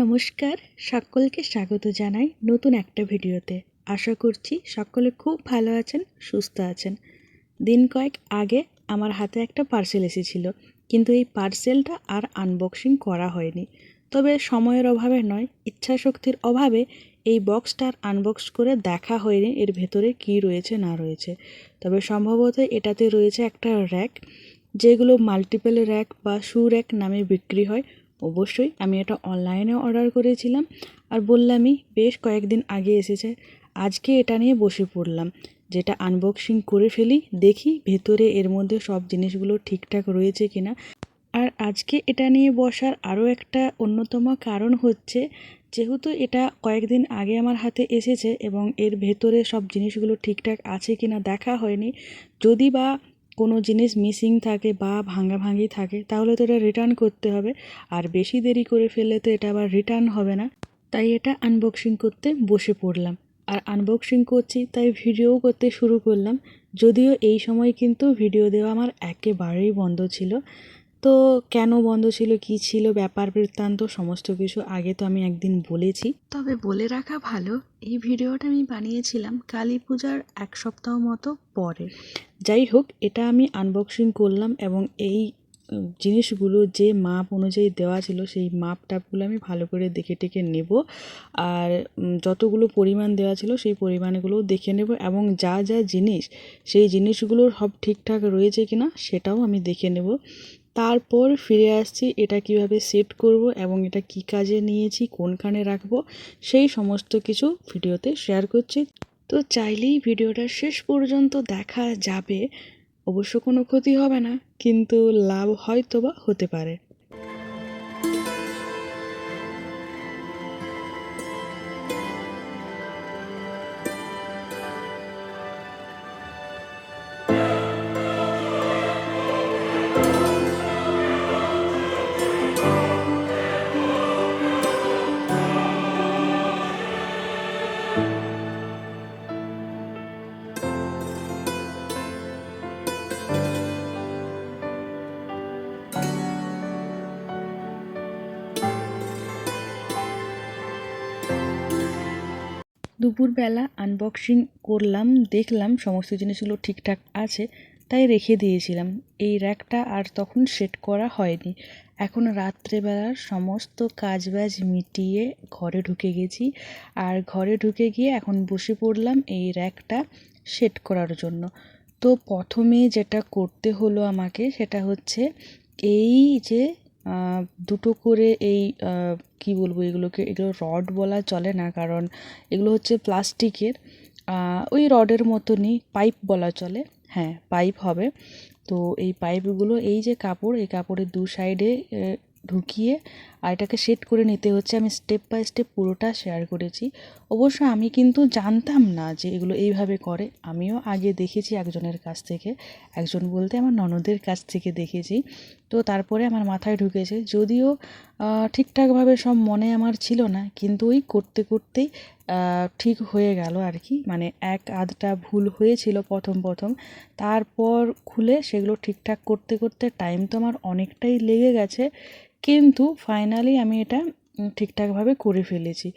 নমস্কার, সকলকে স্বাগত জানাই নতুন একটা ভিডিওতে। আশা করছি সকলে খুব ভালো আছেন, সুস্থ আছেন। দিন কয়েক আগে আমার হাতে একটা পার্সেল এসেছিল, কিন্তু এই পার্সেলটা আর আনবক্সিং করা হয়নি। তবে সময়ের অভাবে নয়, ইচ্ছাশক্তির অভাবে এই বক্সটার আনবক্স করে দেখা হয়নি, এর ভেতরে কি রয়েছে, না রয়েছে। তবে সম্ভবত এটাতে রয়েছে একটা র্যাক যেগুলো মাল্টিপল র্যাক বা শু র্যাক নামে বিক্রি হয়। অবশ্যই আমি এটা অনলাইনে অর্ডার করেছিলাম আর বললামই বেশ কয়েকদিন আগে এসেছে। আজকে এটা নিয়ে বসে পড়লাম। যেটা আনবক্সিং করে ফেলি, দেখি ভেতরে এর মধ্যে সব জিনিসগুলো ঠিকঠাক রয়েছে কিনা। আর আজকে এটা নিয়ে বসার আরও একটা অন্যতম কারণ হচ্ছে, যেহেতু এটা কয়েকদিন আগে আমার হাতে এসেছে এবং এর ভেতরে সব জিনিসগুলো ঠিকঠাক আছে কিনা দেখা হয়নি, যদি বা কোনো জিনিস মিসিং থাকে বা ভাঙাভাঙি থাকে, তাহলে তো এটা রিটার্ন করতে হবে। আর বেশি দেরি করে ফেললে তো এটা আবার রিটার্ন হবে না। তাই এটা আনবক্সিং করতে বসে পড়লাম। আর আনবক্সিং করছি, তাই ভিডিও করতে শুরু করলাম। যদিও এই সময় কিন্তু ভিডিও দেওয়া আমার একেবারেই বন্ধ ছিল। তো কেন বন্ধ ছিল কি ছিল ব্যাপার বৃত্তান্ত সমস্ত কিছু আগে তো আমি একদিন বলেছি। তবে বলে রাখা ভালো এই ভিডিওটা আমি বানিয়েছিলাম কালী পূজার এক সপ্তাহ মতো পরে। যাই হোক এটা আমি আনবক্সিং করলাম এবং এই জিনিসগুলো যে মাপ অনুযায়ী দেওয়া ছিল সেই মাপ টাপগুলো আমি ভালো করে দেখে টেকে নেব। আর যতগুলো পরিমাণ দেওয়া ছিল সেই পরিমাণগুলো দেখে নেব এবং যা যা জিনিস সেই জিনিসগুলোর সব ঠিকঠাক রয়েছে কিনা সেটাও আমি দেখে নেব। তারপর ফিরে আসছি, এটা কীভাবে সেট করব এবং এটা কি কাজে নিয়েছি, কোনখানে রাখব, সেই সমস্ত কিছু ভিডিওতে শেয়ার করছি। তো চাইলেই ভিডিওটা শেষ পর্যন্ত দেখা যাবে, অবশ্য কোনো ক্ষতি হবে না, কিন্তু লাভ হয়তো বা হতে পারে। দুপুরবেলা আনবক্সিং করলাম, দেখলাম সমস্ত জিনিসগুলো ঠিকঠাক আছে, তাই রেখে দিয়েছিলাম। এই র্যাকটা আর তখন সেট করা হয়নি। এখন রাত্রেবেলার সমস্ত কাজবাজ মিটিয়ে ঘরে ঢুকে গেছি। আর ঘরে ঢুকে গিয়ে এখন বসে পড়লাম এই র্যাকটা সেট করার জন্য। তো প্রথমে যেটা করতে হলো আমাকে সেটা হচ্ছে এই যে দুটো করে এই কী বলব এগুলোকে, এগুলো রড বলা চলে না, কারণ এগুলো হচ্ছে প্লাস্টিকের ওই রডের মতনই পাইপ বলা চলে। হ্যাঁ পাইপ হবে। তো এই পাইপগুলো, এই যে কাপড়, এই কাপড়ের দু সাইডে ঢুকিয়ে আর এটাকে সেট করে নিতে হচ্ছে। আমি স্টেপ বাই স্টেপ পুরোটা শেয়ার করেছি। অবশ্য আমি কিন্তু জানতাম না যে এগুলো এইভাবে করে। আমিও আগে দেখেছি একজনের কাছ থেকে। একজন বলতে আমার ননদের কাছ থেকে দেখেছি। তো তারপরে আমার মাথায় ঢুকেছে। যদিও ঠিকঠাকভাবে সব মনে আমার ছিল না, কিন্তু ওই করতে করতেই ঠিক হয়ে গেল আর কি। মানে এক আধটা ভুল হয়েছিল প্রথম প্রথম। তারপর খুলে সেগুলো ঠিকঠাক করতে করতে টাইম তো আমার অনেকটাই লেগে গেছে। কিন্তু ফাইনালি আমি এটা ঠিকঠাকভাবে করে ফেলেছি।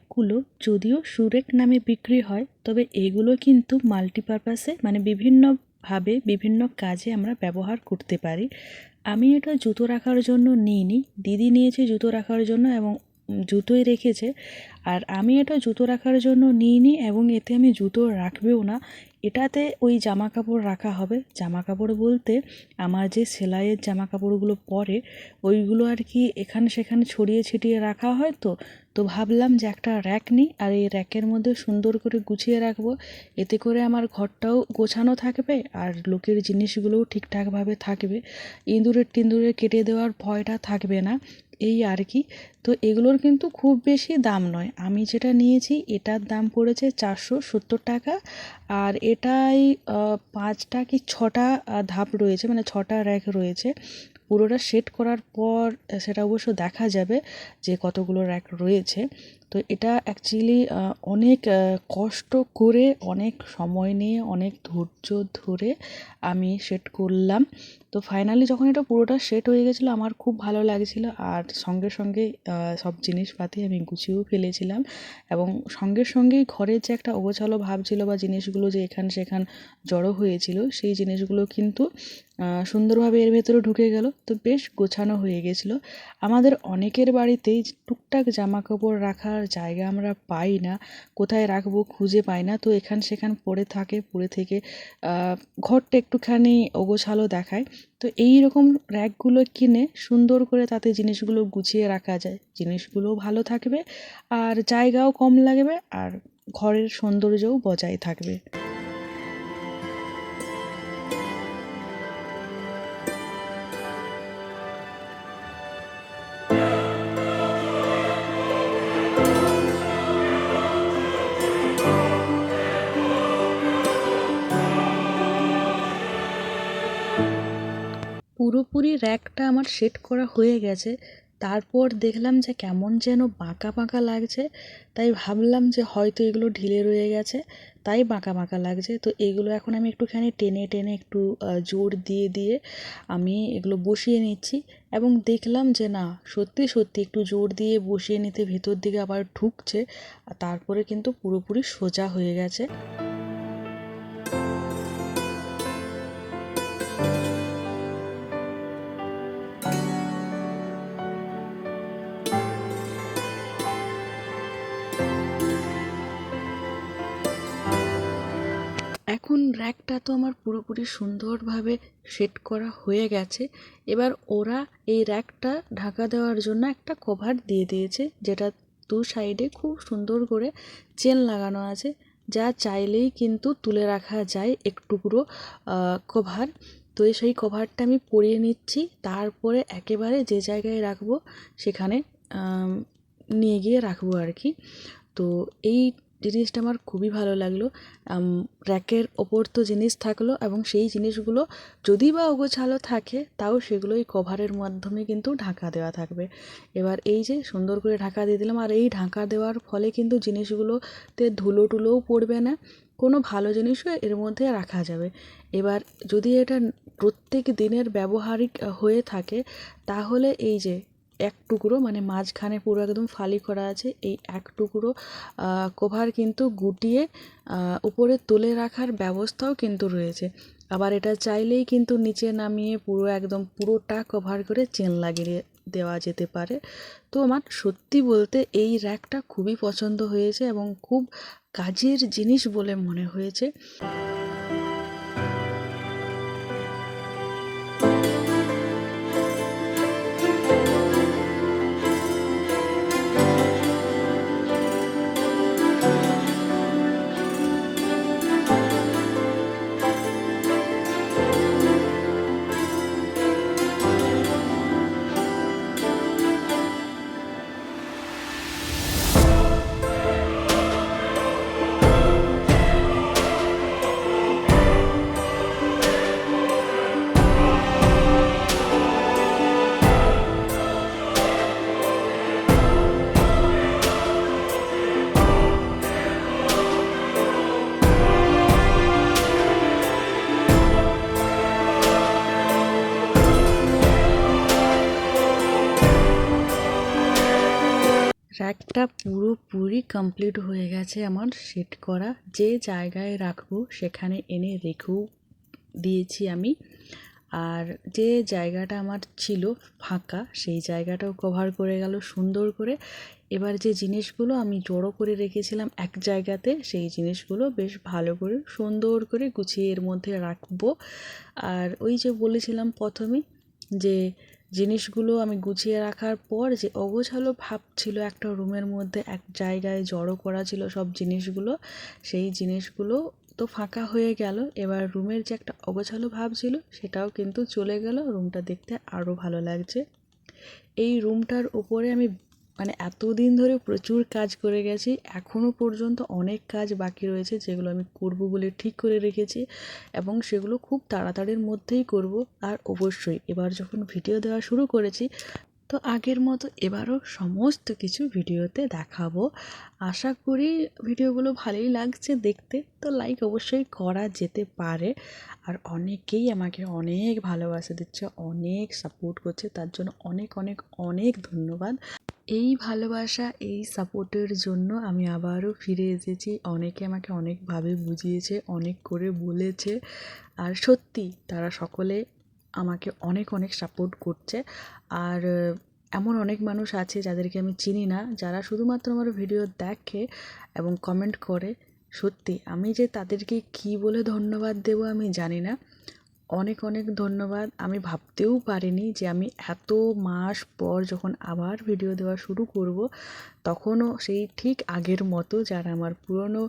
র্যাকগুলো যদিও সুরেক নামে বিক্রি হয়, তবে এগুলো কিন্তু মাল্টিপারপাসে মানে বিভিন্নভাবে, বিভিন্ন কাজে আমরা ব্যবহার করতে পারি। আমি এটা জুতো রাখার জন্য নিইনি, দিদি নিয়েছে জুতো রাখার জন্য এবং জুতোই রেখেছে। আর আমি এটা জুতো রাখার জন্য নিইনি এবং এতে আমি জুতো রাখবেও না। এটাতে ওই জামা কাপড় রাখা হবে। জামা কাপড় বলতে আমার যে সেলাইয়ের জামা কাপড়গুলো পরে, ওইগুলো আর কি এখানে সেখানে ছড়িয়ে ছিটিয়ে রাখা হয় তো তো ভাবলাম যে একটা র্যাক নিই আর এই র্যাকের মধ্যে সুন্দর করে গুছিয়ে রাখব। এতে করে আমার ঘরটাও গোছানো থাকবে আর লোকের জিনিসগুলোও ঠিকঠাকভাবে থাকবে। ইঁদুরের টিন্দুরের কেটে দেওয়ার ভয়টা থাকবে না, এই আর কি। তো এগুলোর কিন্তু খুব বেশি দাম নয়। আমি যেটা নিয়েছি এটার দাম পড়েছে চারশো সত্তর টাকা আর এটাই পাঁচটা কি ছটা ধাপ রয়েছে মানে ছটা র্যাক রয়েছে। পুরোটা সেট করার পর সেটা অবশ্য দেখা যাবে যে কতগুলো র্যাক রয়েছে। তো এটা অ্যাকচুয়ালি অনেক কষ্ট করে, অনেক সময় নিয়ে, অনেক ধৈর্য ধরে আমি সেট করলাম। তো ফাইনালি যখন এটা পুরোটা সেট হয়ে গেছিল, আমার খুব ভালো লাগছিল। আর সঙ্গে সঙ্গে সব জিনিসপাতি আমি গুছিয়েও ফেলেছিলাম। এবং সঙ্গে সঙ্গেই ঘরের যে একটা অগোছালো ভাব ছিল বা জিনিসগুলো যে এখান সেখান জড়ো হয়েছিল, সেই জিনিসগুলো কিন্তু সুন্দরভাবে এর ভেতরে ঢুকে গেল। তো বেশ গোছানো হয়ে গেছিল। আমাদের অনেকের বাড়িতেই টুকটাক জামা কাপড় রাখার জায়গা আমরা পাই না, কোথায় রাখব খুঁজে পাই না। তো এখান সেখান পড়ে থাকে, পড়ে থেকে ঘরটা একটুখানি অগোছালো দেখায়। তো এই রকম র্যাকগুলো কিনে সুন্দর করে তাতে জিনিসগুলো গুছিয়ে রাখা যায়। জিনিসগুলো ভালো থাকবে আর জায়গাও কম লাগবে আর ঘরের সৌন্দর্যও বজায় থাকবে। র্যাকটা আমার সেট করা হয়ে গেছে। তারপর দেখলাম যে কেমন যেন বাঁকা বাঁকা লাগছে। তাই ভাবলাম যে হয়তো এগুলো ঢিলে রয়ে গেছে, তাই বাঁকা বাঁকা লাগছে। তো এগুলো এখন আমি একটুখানি টেনে টেনে একটু জোর দিয়ে দিয়ে আমি এগুলো বসিয়ে নিচ্ছি এবং দেখলাম যে না, সত্যি সত্যি একটু জোর দিয়ে বসিয়ে নিতে ভেতর দিকে আবার ঢুকছে তারপরে কিন্তু পুরোপুরি সোজা হয়ে গেছে। এখন র্যাকটা তো আমার পুরোপুরি সুন্দরভাবে সেট করা হয়ে গেছে, এবার ওরা এই র্যাকটা ঢাকা দেওয়ার জন্য একটা কভার দিয়ে দিয়েছে, যেটা দু সাইডে খুব সুন্দর করে চেন লাগানো আছে, যা চাইলেই কিন্তু তুলে রাখা যায় একটুকরো কভার তো সেই কভারটা আমি পরিয়ে নিচ্ছি, তারপরে একেবারে যে জায়গায় রাখব সেখানে নিয়ে গিয়ে রাখব আর কি। তো এই জিনিসটা আমার খুবই ভালো লাগল। র্যাকের ওপর তো জিনিস থাকল এবং সেই জিনিসগুলো যদি বা অগোছালো থাকে, তাও সেগুলো এই কভারের মাধ্যমে কিন্তু ঢাকা দেওয়া থাকবে। এবার এই যে সুন্দর করে ঢাকা দিয়ে দিলাম, আর এই ঢাকা দেওয়ার ফলে কিন্তু জিনিসগুলোতে ধুলো টুলোও পড়বে না, কোনো ভালো জিনিসও এর মধ্যে রাখা যাবে। এবার যদি এটা প্রত্যেক দিনের ব্যবহারিক হয়ে থাকে, তাহলে এই যে এক টুকরো মানে মাঝখানে পুরো একদম ফালি করা আছে, এই এক টুকরো কভার কিন্তু গুটিয়ে উপরে তুলে রাখার ব্যবস্থাও কিন্তু রয়েছে। আবার এটা চাইলেই কিন্তু নিচে নামিয়ে পুরো একদম পুরোটা কভার করে চেন লাগিয়ে দেওয়া যেতে পারে। তো আমার সত্যি বলতে এই র্যাকটা খুবই পছন্দ হয়েছে এবং খুব কাজের জিনিস বলে মনে হয়েছে। র্যাকটা পুরোপুরি কমপ্লিট হয়ে গেছে আমার সেট করা। যে জায়গায় রাখব সেখানে এনে রেখেও দিয়েছি আমি। আর যে জায়গাটা আমার ছিল ফাঁকা, সেই জায়গাটাও কভার করে গেল সুন্দর করে। এবার যে জিনিসগুলো আমি জড়ো করে রেখেছিলাম এক জায়গাতে, সেই জিনিসগুলো বেশ ভালো করে সুন্দর করে গুছিয়ে এর মধ্যে রাখব। আর ওই যে বলেছিলাম প্রথমে যে জিনিসগুলো আমি গুছিয়ে রাখার পর যে অগোছালো ভাব ছিল একটা রুমের মধ্যে, এক জায়গায় জড়ো করা ছিল সব জিনিসগুলো, সেই জিনিসগুলো তো ফাঁকা হয়ে গেল। এবার রুমের যে একটা অগোছালো ভাব ছিল সেটাও কিন্তু চলে গেল। রুমটা দেখতে আরও ভালো লাগছে। এই রুমটার উপরে আমি মানে এতদিন ধরে প্রচুর কাজ করে গেছি এখনও পর্যন্ত অনেক কাজ বাকি রয়েছে যেগুলো আমি করব বলে ঠিক করে রেখেছি এবং সেগুলো খুব তাড়াতাড়ির মধ্যেই করব। আর অবশ্যই এবার যখন ভিডিও দেওয়া শুরু করেছি তো আগের মতো এবারও সমস্ত কিছু ভিডিওতে দেখাবো। আশা করি ভিডিওগুলো ভালোই লাগছে দেখতে, তো লাইক অবশ্যই করা যেতে পারে। আর অনেকেই আমাকে অনেক ভালোবাসা দিচ্ছে, অনেক সাপোর্ট করছে, তার জন্য অনেক অনেক অনেক ধন্যবাদ। এই ভালোবাসা, এই সাপোর্টের জন্য আমি আবারও ফিরে এসেছি। অনেকে আমাকে অনেকভাবে বুঝিয়েছে, অনেক করে বলেছে। আর সত্যি, তারা সকলে আমাকে অনেক অনেক সাপোর্ট করছে। আর এমন অনেক মানুষ আছে যাদেরকে আমি চিনি না, যারা শুধুমাত্র আমার ভিডিও দেখে এবং কমেন্ট করে। সত্যি, আমি যে তাদেরকে কী বলে ধন্যবাদ দেবো আমি জানি না। অনেক অনেক ধন্যবাদ। আমি ভাবতেও পারিনি যে আমি এত মাস পর যখন আবার ভিডিও দেওয়া শুরু করব, তখনও সেই ঠিক আগের মতো যারা আমার পুরনো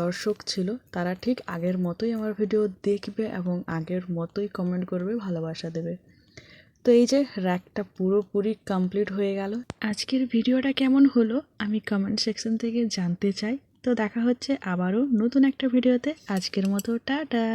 দর্শক ছিল, তারা ঠিক আগের মতোই আমার ভিডিও দেখবে এবং আগের মতোই কমেন্ট করবে, ভালোবাসা দেবে। তো এই যে র্যাকটা পুরোপুরি কমপ্লিট হয়ে গেল। আজকের ভিডিওটা কেমন হলো আমি কমেন্ট সেকশন থেকে জানতে চাই। তো দেখা হচ্ছে আবারও নতুন একটা ভিডিওতে আজকের মতো, টাটা!